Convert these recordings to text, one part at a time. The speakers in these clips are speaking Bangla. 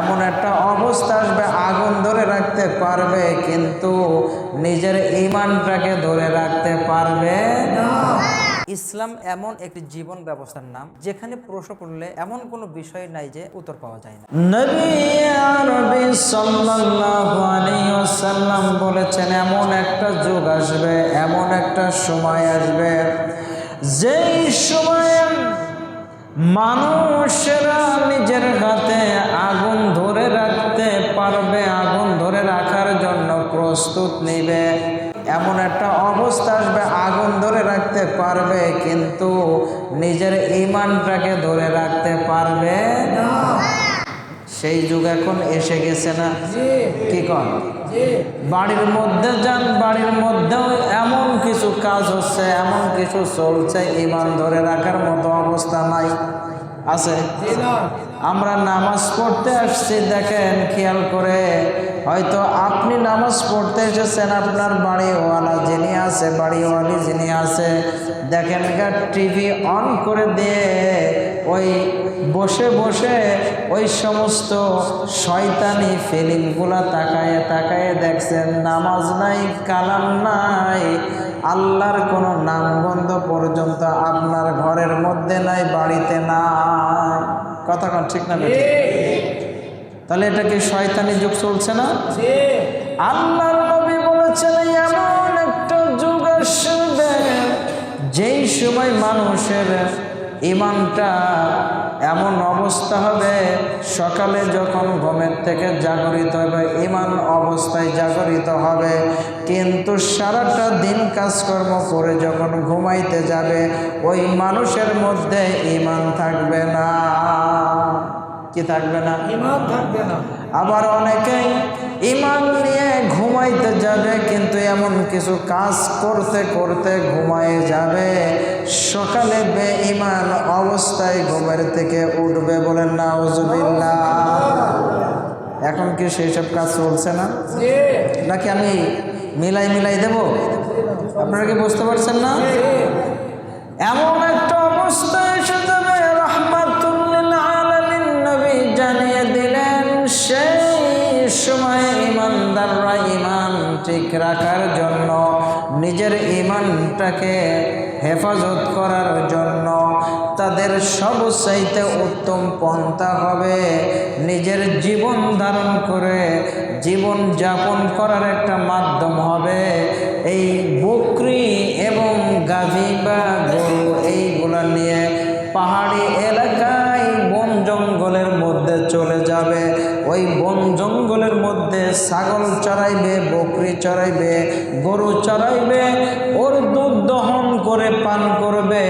এমন একটা অবস্থা আসবে, আগুন ধরে রাখতে পারবে, কিন্তু নিজের ইমানটাকে ধরে রাখতে পারবে ইসলাম এমন একটি জীবন ব্যবস্থার নাম, যেখানে প্রশ্ন করলে এমন কোনো বিষয় নাই যে উত্তর পাওয়া যায় না। বলেছেন, এমন একটা যুগ আসবে, এমন একটা সময় আসবে, যেই সময়ে মানুষেরা নিজের প্রস্তুত নেবে। এমন একটা অবস্থা আসবে আগুন ধরে রাখতে পারবে কিন্তু নিজের ইমানটাকে ধরে রাখতে পারবে সেই যুগ এখন এসে গেছে না। কি কন? বাড়ির মধ্যে যান বাড়ির মধ্যেও এমন কিছু কাজ হচ্ছে এমন কিছু চলছে ইমান ধরে রাখার মতো অবস্থা নাই। আছে? আমরা নামাজ পড়তে আসছি, দেখেন, খেয়াল করে। হয়তো আপনি নামাজ পড়তে এসেছেন, আপনার বাড়িওয়ালা যিনি আছে, বাড়িওয়ালি যিনি আছে, দেখেন টিভি অন করে দিয়ে ওই বসে বসে ওই সমস্ত শয়তানি ফিলিমগুলা তাকায়ে তাকায়ে দেখছেন, নামাজ নাই, কালাম নাই আল্লাহর কোনো নাম বন্ধ পর্যন্ত আপনার ঘরের মধ্যে নাই, বাড়িতে নাই কথা কন, ঠিক না? তাহলে এটা কি শয়তানি যুগ চলছে না আল্লাহর নবী বলেছেন, এমন একটা যুগ আসবে যেই সময় মানুষের ইমানটা এমন অবস্থা হবে সকালে যখন ঘুমের থেকে জাগরিত হবে ইমান অবস্থায় জাগরিত হবে কিন্তু সারাটা দিন কাজকর্ম করে যখন ঘুমাইতে যাবে ওই মানুষের মধ্যে ইমান থাকবে না। কি থাকবে না? ইমান থাকবে না। আবার অনেকেই ইমান নিয়ে ঘুমাইতে যাবে, কিন্তু এমন কিছু কাজ করতে করতে ঘুমায় যাবে। সকালে বে ইমান অবস্থায় ঘুমের থেকে উঠবে বলেন না ওজুবিল্লা এখন কি সেই সব কাজ চলছে না? নাকি আমি মিলাই মিলাই দেব? আপনারা কি বুঝতে পারছেন না? ইমানদাররা ইমান ঠিক রাখার জন্য, নিজের ইমানটাকে হেফাজত করার জন্য তাদের সব সবচাইতে উত্তম পন্থা হবে নিজের জীবন ধারণ করে জীবন যাপন করার একটা মাধ্যম হবে। এই বকরি এবং মধ্যে ছাগল চড়াইবে, বকরি চড়াইবে, গরু চড়াইবে, ওর দুধ দহন করে পান করবে।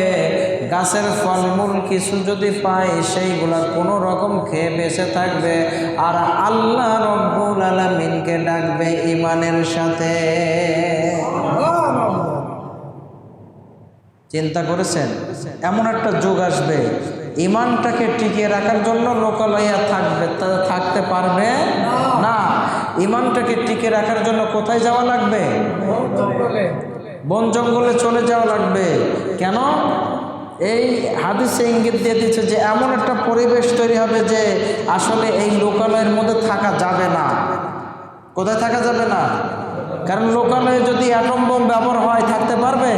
গাছের ফলমূল কিছু যদি পায়, সেইগুলা কোনো রকম খেয়ে বেঁচে থাকবে। আর আল্লাহ রব্বুল আলমিনকে ডাকবে ইমানের সাথে। চিন্তা করেছেন? এমন একটা যুগ আসবে ইমানটাকে টিকিয়ে রাখার জন্য লোকালয়া থাকবে, থাকতে পারবে? না। ইমানটাকে টিকে রাখার জন্য কোথায় যাওয়া লাগবে? বন জঙ্গলে চলে যাওয়া লাগবে। কেন? এই হাদিসে ইঙ্গিত দিয়ে দিচ্ছে যে, এমন একটা পরিবেশ তৈরি হবে যে, আসলে এই লোকালয়ের মধ্যে থাকা যাবে না। কোথায় থাকা যাবে না? কারণ লোকালয়ে যদি অ্যাটম বোম ব্যবহার হয়, থাকতে পারবে?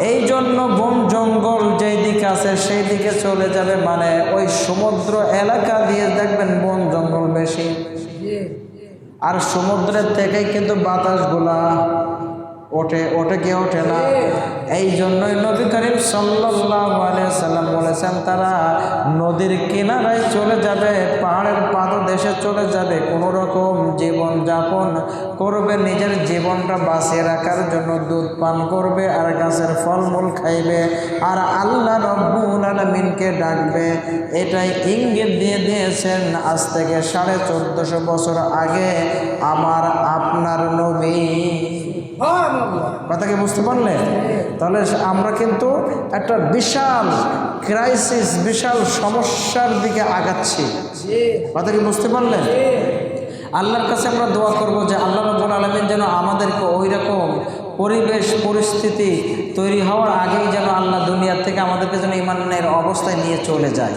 এই জন্য বন জঙ্গল যেই দিকে আছে সেই দিকে চলে যাবে। মানে ওই সমুদ্র এলাকা দিয়ে দেখবেন বন জঙ্গল বেশি। আর সমুদ্রের থেকেই কিন্তু বাতাসগুলা ওঠে ওঠে কি ওঠে না। এই জন্যই নবী সাল্লাম বলেছেন, তারা নদীর কিনারায় চলে যাবে, পাহাড়ের পাদদেশে চলে যাবে কোনো রকম জীবন যাপন করবে, নিজের জীবনটা বাঁচিয়ে রাখার জন্য দুধ পান করবে আর গাছের ফলমূল খাইবে আর আল্লাহ রব্বুল আলমিনকে ডাকবে। এটাই ইঙ্গিত দিয়ে দিয়েছেন, আজ থেকে সাড়ে চোদ্দশো বছর আগে আমার, আপনার নবী কথা কি বুঝতে পারলেন তাহলে আমরা কিন্তু একটা বিশাল ক্রাইসিস বিশাল সমস্যার দিকে আগাচ্ছি। কথা কি বুঝতে পারলেন? আল্লাহর কাছে আমরা দোয়া করব যে আল্লাহ রব্বুল আলমিন যেন আমাদেরকে ওই রকম পরিবেশ, পরিস্থিতি তৈরি হওয়ার আগেই যেন আল্লাহ দুনিয়ার থেকে আমাদেরকে যেন ইমানের অবস্থায় নিয়ে চলে যায়।